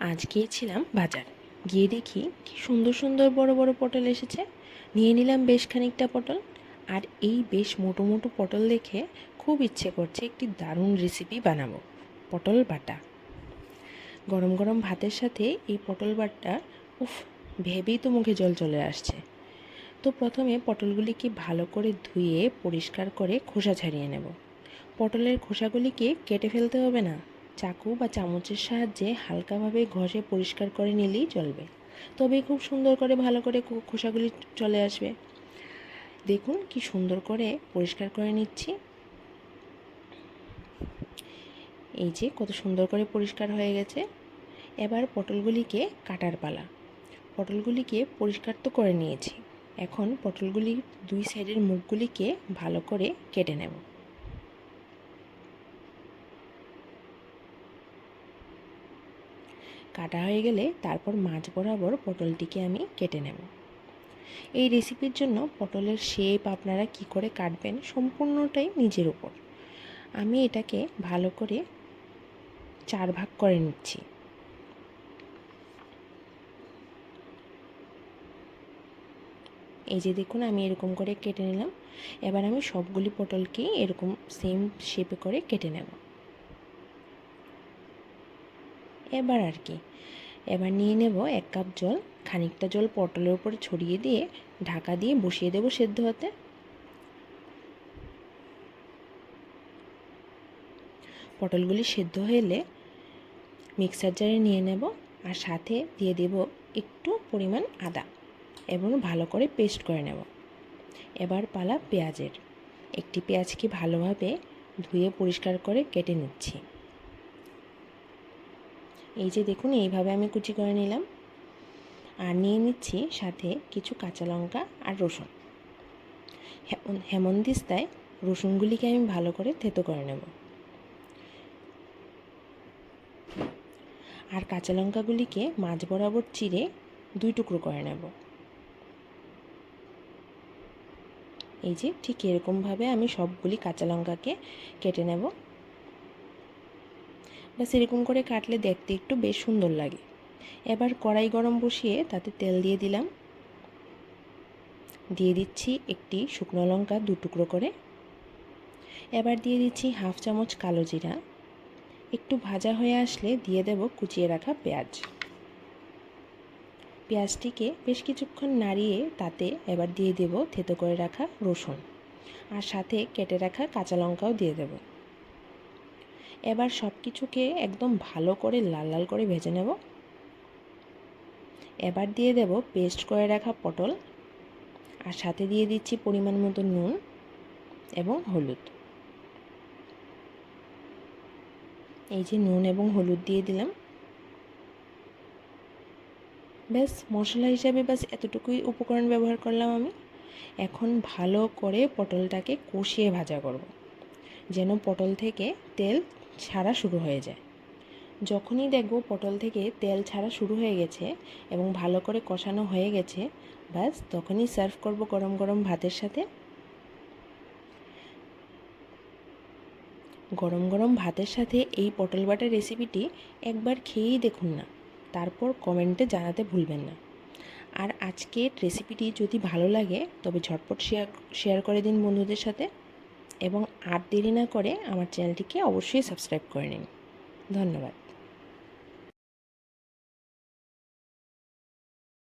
আজ গিয়েছিলাম বাজার। গিয়ে দেখি কি সুন্দর সুন্দর বড় বড় পটল এসেছে। নিয়ে নিলাম বেশ খানিকটা পটল। আর এই বেশ মোটো মোটো পটল দেখে খুব ইচ্ছে করছে একটি দারুণ রেসিপি বানাবো। পটল বাটা। গরম গরম ভাতের সাথে এই পটল বাটা উফ, ভেবেই তো মুখে জল চলে আসছে। তো প্রথমে পটলগুলিকে ভালো করে ধুয়ে পরিষ্কার করে খোসা ছাড়িয়ে নেব। পটলের খোসাগুলিকে কেটে ফেলতে হবে না। চাকু বা চামচের সাহায্যে হালকাভাবে ঘষে পরিষ্কার করে নিলেই চলবে। তবে খুব সুন্দর করে ভালো করে খোসাগুলি চলে আসবে। দেখুন কি সুন্দর করে পরিষ্কার করে নিচ্ছি। এই যে কত সুন্দর করে পরিষ্কার হয়ে গেছে। এবার পটলগুলিকে কাটার পালা। পটলগুলিকে পরিষ্কার তো করে নিয়েছি। এখন পটলগুলির দুই সাইডের মুখগুলিকে ভালো করে কেটে নেব। কাটা হয়ে গেলে তারপর মাছ বরাবর পটলটিকে আমি কেটে নেব। এই রেসিপির জন্য পটলের শেপ আপনারা কি করে কাটবেন সম্পূর্ণটাই নিজের উপর। আমি এটাকে ভালো করে চার ভাগ করে নিচ্ছি। এই যে দেখুন, আমি এরকম করে কেটে নিলাম। এবার আমি সবগুলি পটলকেই এরকম সেম শেপে করে কেটে নেব। এবার আর কি। এবার নিয়ে নেব এক কাপ জল, খানিকটা জল পটলের উপরে ছড়িয়ে দিয়ে ঢাকা দিয়ে বসিয়ে দেবো সেদ্ধ হতে। পটলগুলি সেদ্ধ হলে মিক্সার জারে নিয়ে নেব আর সাথে দিয়ে দেব একটু পরিমাণ আদা এবং ভালো করে পেস্ট করে নেব। এবার পালা পেঁয়াজের। একটি পেঁয়াজকে ভালোভাবে ধুয়ে পরিষ্কার করে কেটে নিচ্ছি। এই যে দেখুন, এইভাবে আমি কুচি করে নিলাম। আর নিয়ে নিচ্ছি সাথে কিছু কাঁচা লঙ্কা আর রসুন। হেমন্দিস্তায় রসুনগুলিকে আমি ভালো করে থেতো করে নেব। আর কাঁচা লঙ্কাগুলিকে মাঝ বরাবর চিরে দুই টুকরো করে নেব। এই যে ঠিক এরকমভাবে আমি সবগুলি কাঁচা লঙ্কাকে কেটে নেব। ব্যাস সেরকম করে কাটলে দেখতে একটু বেশ সুন্দর লাগে। এবার কড়াই গরম বসিয়ে তাতে তেল দিয়ে দিলাম। দিয়ে দিচ্ছি একটি শুকনো লঙ্কা দু টুকরো করে। এবার দিয়ে দিচ্ছি হাফ চামচ কালো জিরা। একটু ভাজা হয়ে আসলে দিয়ে দেব কুচিয়ে রাখা পেঁয়াজ। পেঁয়াজটিকে বেশ কিছুক্ষণ নাড়িয়ে তাতে এবার দিয়ে দেব থেতো করে রাখা রসুন। আর সাথে কেটে রাখা কাঁচা লঙ্কাও দিয়ে দেব। এবার সব কিছুকে একদম ভালো করে লাল লাল করে ভেজে নেব। এবার দিয়ে দেব পেস্ট করে রাখা পটল আর সাথে দিয়ে দিচ্ছি পরিমাণ মতো নুন এবং হলুদ। এই যে নুন এবং হলুদ দিয়ে দিলাম। ব্যাস, মশলা হিসাবে ব্যাস এতটুকুই উপকরণ ব্যবহার করলাম আমি। এখন ভালো করে পটলটাকে কষিয়ে ভাজা করব। যেন পটল থেকে তেল ছাড়া শুরু হয়ে যায়। যখনই দেখব পটল থেকে তেল ছাড়া শুরু হয়ে গেছে এবং ভালো করে কষানো হয়ে গেছে, ব্যাস, তখনই সার্ভ করব গরম গরম ভাতের সাথে। গরম গরম ভাতের সাথে এই পটল বাটার রেসিপিটি একবার খেয়েই দেখুন না, তারপর কমেন্টে জানাতে ভুলবেন না। আর আজকের রেসিপিটি যদি ভালো লাগে, তবে ঝটপট শেয়ার শেয়ার করে দিন বন্ধুদের সাথে। এবং আর দেরি না করে আমার চ্যানেলটিকে অবশ্যই সাবস্ক্রাইব করে নিন। ধন্যবাদ।